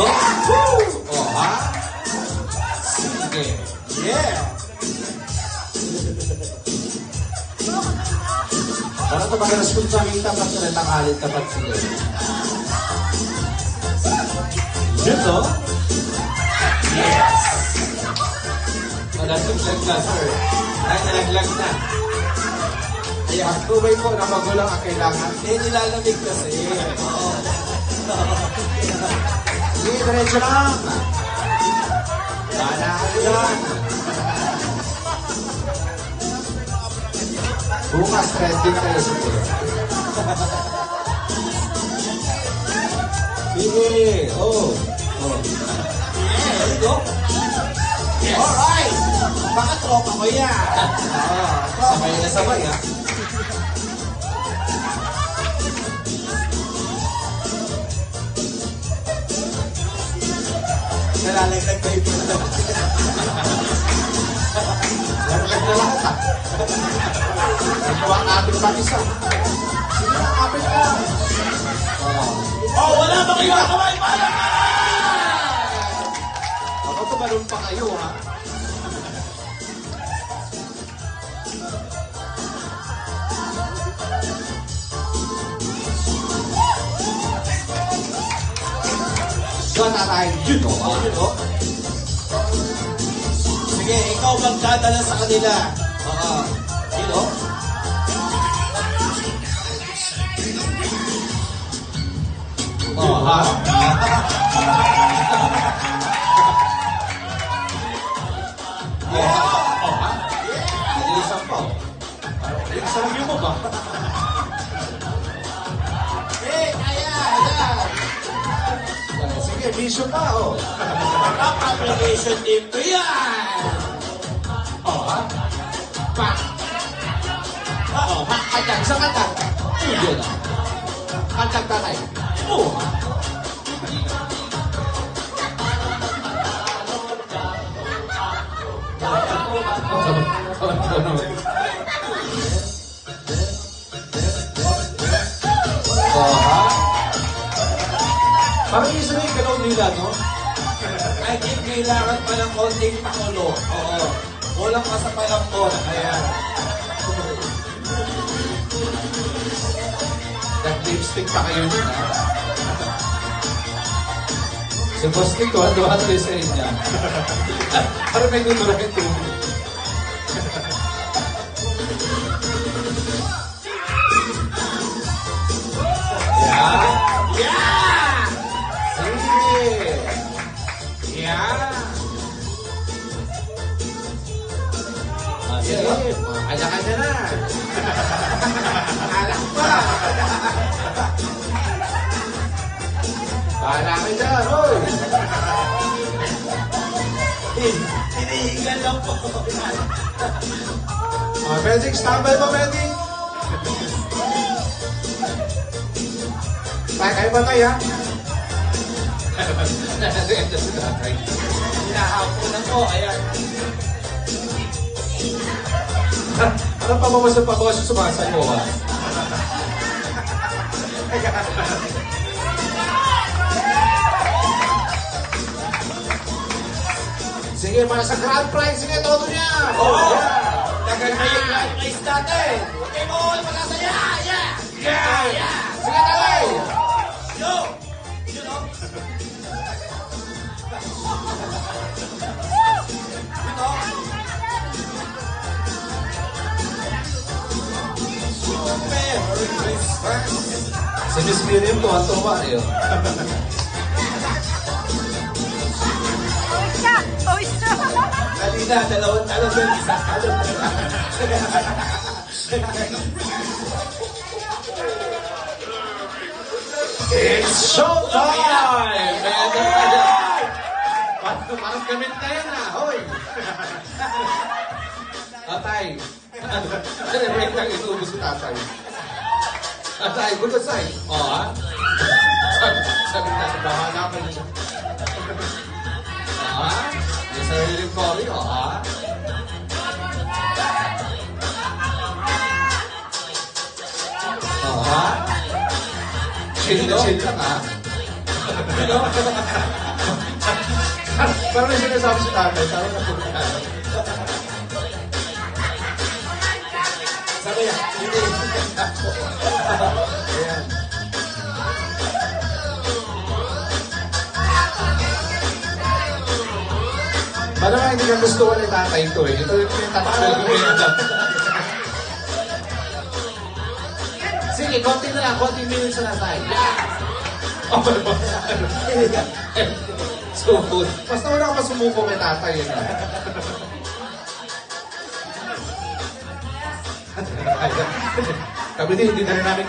Go! Woo! Oh, ha? Sige. Yeah! Para ito magalas kung samita pa sila tangalit tapat sila. No? Yes! Nalasuglag na, sir. Ay, nalaglag na. Kaya tubay po na magulang ang kailangan. Eh, nilalamig kasi. Oo. Diretso lang. Wala ka dyan. Bukas, trending kayo siguro. Sige. Oh. Oh. Yeah, go. Yes. Alright! Baka tropa ko yan. Tropa. Sabay na sabay? Nalalaglag kayo po na. Nalaglag na lahat ah. Nagawa natin pa isa. Sige na, kapit ka. Oh, wala bang iba kamay para? Ako tumalong pa kayo, ha? So, tatay, yun o. Oh, yun, oh. Sige, ikaw magdadala sa kanila. Oo. Yun, oh. Oh, ha? Yeah. Sige, vision pa, oh. Top application team to yan! Oh, ha? Pa! Oh, ha? Kantag, sa kantag. Yun, ah. Kantag tatay. Oh, ha? Oh, ha? Parang yung galaw nila, no? I think kailangan pa ng konting pakulo. Oo. Kulang pa sa palambot. Ayan. Nag-lipstick pa kayo ha? Si Boss Nick, oh, doon at sa inyo. Parang may nunura yung tubig. Yeah! Yeah! Kanya-kanya na. Alak pa. Bahala ka dyan, hoy. Hinihingal lang po. Ah, Medic, standby ba, Medic? Tayo, kayo ba tayo, ha? Hinahapo na po, ayan. Ano pa ba sa pabawas yung sumasayo, ha? Sige, para sa grand prize, sige, todo niya! Oh, yeah. Tagal na yung grand prize natin. Merry Christmas! Si Miss Miriam, tuwan-tuwa eh. Oyster! Oyster! Kanina, dalawang talong yung isa talong It's showtime! Parang, parang gamit na yan ah, hoy! Tatay! Ano ba yung tang inubos ko tatay? Tatay, good say. O ha? Sabi, sabi na, bahala ka na siya. O ha? Yung sariling Cory, o ha? O ha? Chill na chill lang ha? Ano? Parang may sinasabi si tatay, parang napunta. Sabi niya, hindi. Ayan. Baka nga hindi ka gusto ko ni tatay ito eh. Ito yung tatakal ko yung alam. Sige, konti na lang. Konti minutes na tayo. so, basta wala ka pa sumuko kay tatay yun. Kami din, hindi na rin namin